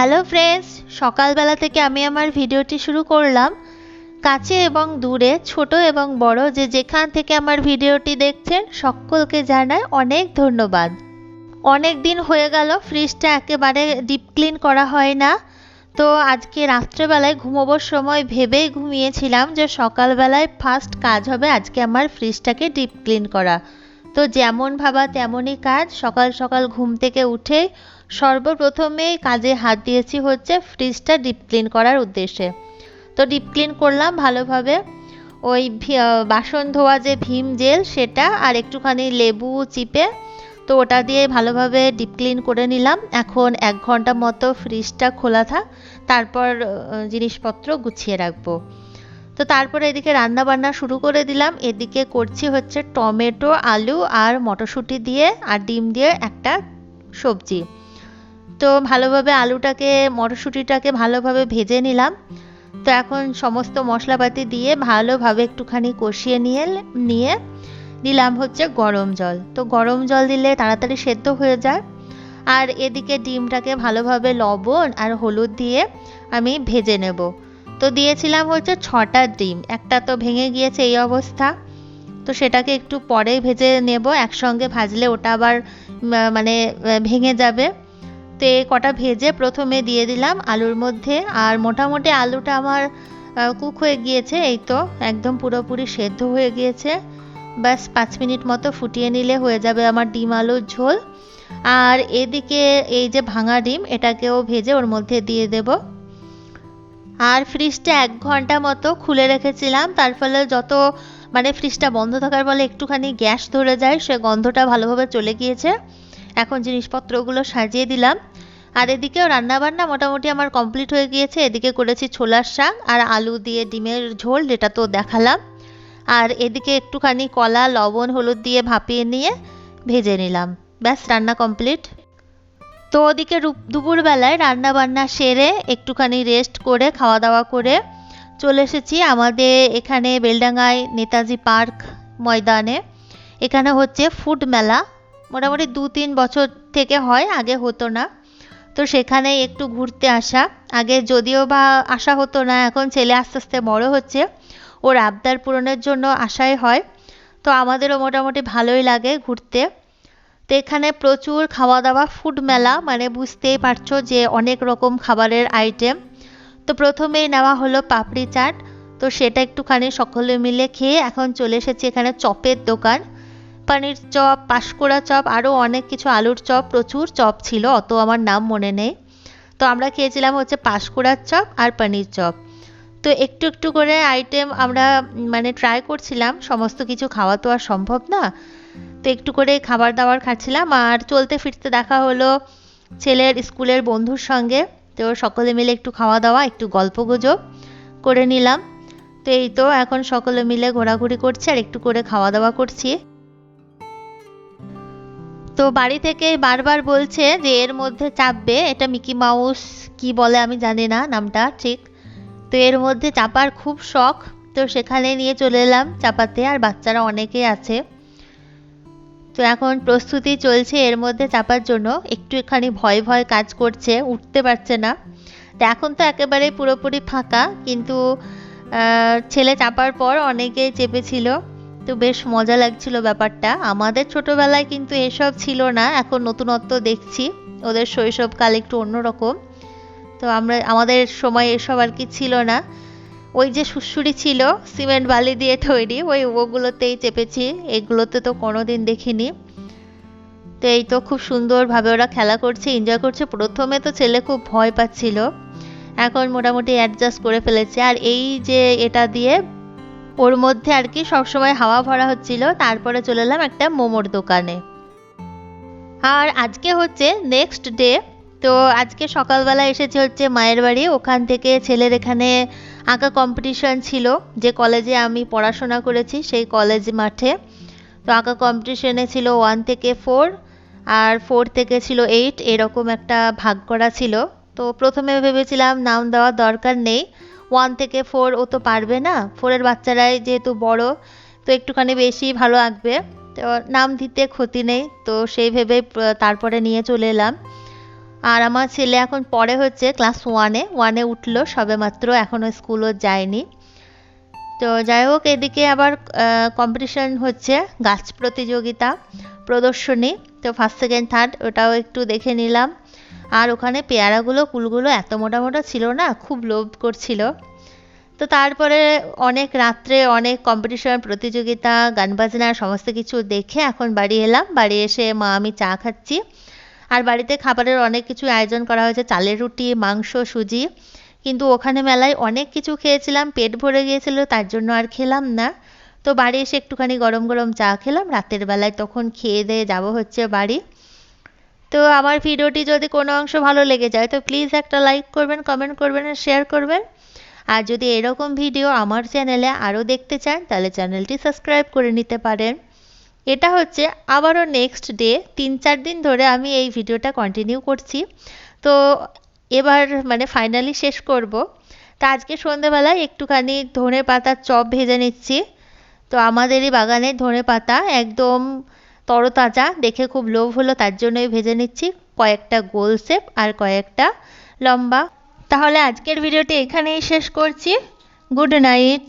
Hello friends, সকালবেলা থেকে আমি আমার ভিডিওটি শুরু করলাম। কাছে এবং দূরে, ছোট এবং বড় যে যেখান থেকে আমার ভিডিওটি দেখছেন, সকলকে জানায় অনেক ধন্যবাদ। অনেক দিন হয়ে গেল, ফ্রিজটা একেবারে ডিপ ক্লিন করা হয় না। তো আজকে রাত্রেবেলায় ঘুমোবার সময় ভেবেই ঘুমিয়েছিলাম যে সকালবেলায় ফার্স্ট কাজ হবে আজকে আমার ফ্রিজটাকে ডিপ ক্লিন করা। তো যেমন ভাবা তেমনই কাজ, সকাল সকাল ঘুম থেকে উঠে সর্বপ্রথমেই কাজে হাত দিয়েছি হচ্ছে ফ্রিজটা ডিপ ক্লিন করার উদ্দেশ্যে। তো ডিপ ক্লিন করলাম ভালোভাবে। ওই বাসন ধোয়া যে ভীম জেল সেটা আর একটুখানি লেবু চিপে, তো ওটা দিয়ে ভালোভাবে ডিপ ক্লিন করে নিলাম। এখন এক ঘণ্টা মতো ফ্রিজটা খোলা থাক, তারপর জিনিসপত্র গুছিয়ে রাখব। তো তারপরে এদিকে রান্না বান্না শুরু করে দিলাম। এদিকে করছি হচ্ছে টমেটো, আলু আর মটরশুঁটি দিয়ে আর ডিম দিয়ে একটা সবজি। তো ভালোভাবে আলুটাকে, মটরশুঁটিটাকে ভালোভাবে ভেজে নিলাম। তো এখন সমস্ত মশলাপাতি দিয়ে ভালোভাবে একটুখানি কষিয়ে নিয়ে নিয়ে দিলাম হচ্ছে গরম জল। তো গরম জল দিলে তাড়াতাড়ি সেদ্ধ হয়ে যায়। আর এদিকে ডিমটাকে ভালোভাবে লবণ আর হলুদ দিয়ে আমি ভেজে নেব। তো দিয়েছিলাম হচ্ছে ছটা ডিম, একটা তো ভেঙে গিয়েছে এই অবস্থা। তো সেটাকে একটু পরে ভেজে নেব, একসঙ্গে ভাজলে ওটা আবার মানে ভেঙে যাবে। তো কটা ভেজে প্রথমে দিয়ে দিলাম আলুর মধ্যে। আর মোটামুটি আলুটা আমার কুক হয়ে গিয়েছে, এই তো একদম পুরোপুরি সেদ্ধ হয়ে গিয়েছে। ব্যাস, পাঁচ মিনিট মতো ফুটিয়ে নিলে হয়ে যাবে আমার ডিম আলুর ঝোল। আর এদিকে এই যে ভাঙা ডিম, এটাকেও ভেজে ওর মধ্যে দিয়ে দেব। আর ফ্রিজটা এক ঘণ্টা মতো খুলে রেখেছিলাম, তার ফলে যত মানে ফ্রিজটা বন্ধ থাকার ফলে একটুখানি গ্যাস ধরে যায়, সে গন্ধটা ভালোভাবে চলে গিয়েছে। এখন জিনিসপত্রগুলো সাজিয়ে দিলাম। আর এদিকেও রান্নাবান্না মোটামুটি আমার কমপ্লিট হয়ে গিয়েছে। এদিকে করেছি ছোলার শাক আর আলু দিয়ে ডিমের ঝোল, যেটা তো দেখালাম। আর এদিকে একটুখানি কলা, লবণ, হলুদ দিয়ে ভাপিয়ে নিয়ে ভেজে নিলাম। ব্যাস, রান্না কমপ্লিট। তো ওদিকে দুপুরবেলায় রান্না বান্না সেরে একটুখানি রেস্ট করে খাওয়া দাওয়া করে চলে এসেছি আমাদের এখানে বেলডাঙ্গায় নেতাজি পার্ক ময়দানে। এখানে হচ্ছে ফুড মেলা। মোটামুটি দু তিন বছর থেকে হয়, আগে হতো না। তো সেখানে একটু ঘুরতে আসা। আগে যদিও বা আসা হতো না, এখন ছেলে আস্তে আস্তে বড় হচ্ছে। ওর আবদার পূরণের জন্য আসাই হয়। তো আমাদেরও মোটামুটি ভালোই লাগে ঘুরতে। তো এখানে প্রচুর খাওয়া দাওয়া ফুড মেলা মানে বুঝতেই পারছ যে অনেক রকম খাবারের আইটেম তো প্রথমেই নেওয়া হলো পাপড়ি চাট। তো সেটা একটুখানি সকলে মিলে খেয়ে এখন চলে এসেছি এখানে চপের দোকান। পানির চপ, পাঁশকুড়া চপ আরও অনেক কিছু আলুর চপ, প্রচুর চপ ছিল, অত আমার নাম মনে নেই। তো আমরা খেয়েছিলাম হচ্ছে পাঁশকুড়ার চপ আর পনির চপ। তো একটু একটু করে আইটেম আমরা মানে ট্রাই করছিলাম, সমস্ত কিছু খাওয়া তো আর সম্ভব না। তো একটু করে খাবার দাবার খাচ্ছিলাম আর চলতে ফিরতে দেখা হলো ছেলের স্কুলের বন্ধুর সঙ্গে। তো সকলে মিলে একটু খাওয়া দাওয়া, একটু গল্প গুজব করে নিলাম। তো এই তো এখন সকলে মিলে ঘোরাঘুরি করছি আর একটু করে খাওয়া দাওয়া করছি। তো বাড়ি থেকে বারবার বলছে যে এর মধ্যে চাপবে। এটা মিকি মাউস কি বলে আমি জানি না নামটা ঠিক। তো এর মধ্যে চাপার খুব শখ। তো সেখানে নিয়ে চলে এলাম চাপাতে। আর বাচ্চারা অনেকেই আছে। তো এখন প্রস্তুতি চলছে এর মধ্যে চাপার জন্য। একটু এখানে ভয় ভয় কাজ করছে, উঠতে পারছে না। তো এখন তো একেবারে পুরোপুরি ফাঁকা। কিন্তু ছেলে চাপার পর অনেকেই চেপেছিল। তো বেশ মজা লাগছিল ব্যাপারটা। আমাদের ছোটবেলায় কিন্তু এসব ছিল না, এখন নতুনত্ব দেখছি। ওদের শৈশবকাল একটু অন্যরকম। তো আমরা, আমাদের সময় এসব আর কি ছিল না। ওই যে সুড়সুড়ি ছিল, সিমেন্ট বালি দিয়ে তৈরি, ওই ওগুলোতেই চেপেছি। এগুলোতে তো কোনোদিন দেখিনি। তো এই তো খুব সুন্দরভাবে ওরা খেলা করছে এনজয় করছে। প্রথমে তো ছেলে খুব ভয় পাচ্ছিল। এখন মোটামুটি অ্যাডজাস্ট করে ফেলেছে। আর এই যে এটা দিয়ে ওর মধ্যে আর কি সবসময় হাওয়া ভরা হচ্ছিল, তারপরে চলে এলাম একটা মোমোর দোকানে। আর আজকে হচ্ছে নেক্সট ডে তো আজকে সকালবেলা এসেছে হচ্ছে মায়ের বাড়ি, ওখান থেকে ছেলের এখানে আঁকা কম্পিটিশন ছিল, যে কলেজে আমি পড়াশোনা করেছি সেই কলেজ মাঠে। তো আঁকা কম্পিটিশনে ছিল ওয়ান থেকে ফোর আর ফোর থেকে ছিল এইট এরকম একটা ভাগ করা ছিল। তো প্রথমে ভেবেছিলাম নাম দেওয়ার দরকার নেই ওয়ান থেকে ফোর ও তো পারবে না। ফোরের বাচ্চারাই যেহেতু বড়, তো একটুখানি বেশি ভালো আঁকবে। তো নাম দিতে ক্ষতি নেই, তো সেই ভেবে তারপরে নিয়ে চলে এলাম। আর আমার ছেলে এখন পরে হচ্ছে ক্লাস ওয়ানে ওয়ানে উঠল, সবে মাত্র এখনও স্কুলও যায়নি। তো যাই হোক, এদিকে আবার কম্পিটিশন হচ্ছে, গাছ প্রতিযোগিতা, প্রদর্শনী। তো ফার্স্ট সেকেন্ড থার্ড ওটাও একটু দেখে নিলাম। আর ওখানে পেয়ারাগুলো, কুলগুলো এত মোটা মোটা ছিল না, খুব লোভ করছিল। তো তারপরে অনেক রাত্রে অনেক কম্পিটিশন প্রতিযোগিতা, গান বাজনা, সমস্ত কিছু দেখে এখন বাড়ি এলাম। বাড়ি এসে মা, আমি চা খাচ্ছি। আর বাড়িতে খাবারের অনেক কিছু আয়োজন করা হয়েছে, চালের রুটি, মাংস, সুজি। কিন্তু ওখানে মেলায় অনেক কিছু খেয়েছিলাম, পেট ভরে গিয়েছিল, তার জন্য আর খেলাম না। তো বাড়ি এসে একটুখানি গরম গরম চা খেলাম। রাতের বেলায় তখন খেয়ে দিয়ে যাব হচ্ছে বাড়ি। তো আমার ভিডিওটি যদি কোনো অংশ ভালো লেগে যায়, তো প্লিজ একটা লাইক করবেন কমেন্ট করবেন আর শেয়ার করবেন। আর যদি এরকম ভিডিও আমার চ্যানেলে আরও দেখতে চান, তাহলে চ্যানেলটি সাবস্ক্রাইব করে নিতে পারেন। এটা হচ্ছে আবারও নেক্সট ডে তিন চার দিন ধরে আমি এই ভিডিওটা কন্টিনিউ করছি। তো এবার মানে ফাইনালি শেষ করব। তা আজকে সন্ধেবেলায় একটুখানি ধনে পাতার চপ ভেজে নিচ্ছি। তো আমাদেরই বাগানের ধনে পাতা একদম তরতাজা, দেখে খুব লোভ হলো, তার জন্যই ভেজে নিচ্ছি কয়েকটা গোল শেপ আর কয়েকটা লম্বা। তাহলে আজকের ভিডিওটি এখানেই শেষ করছি। Good night.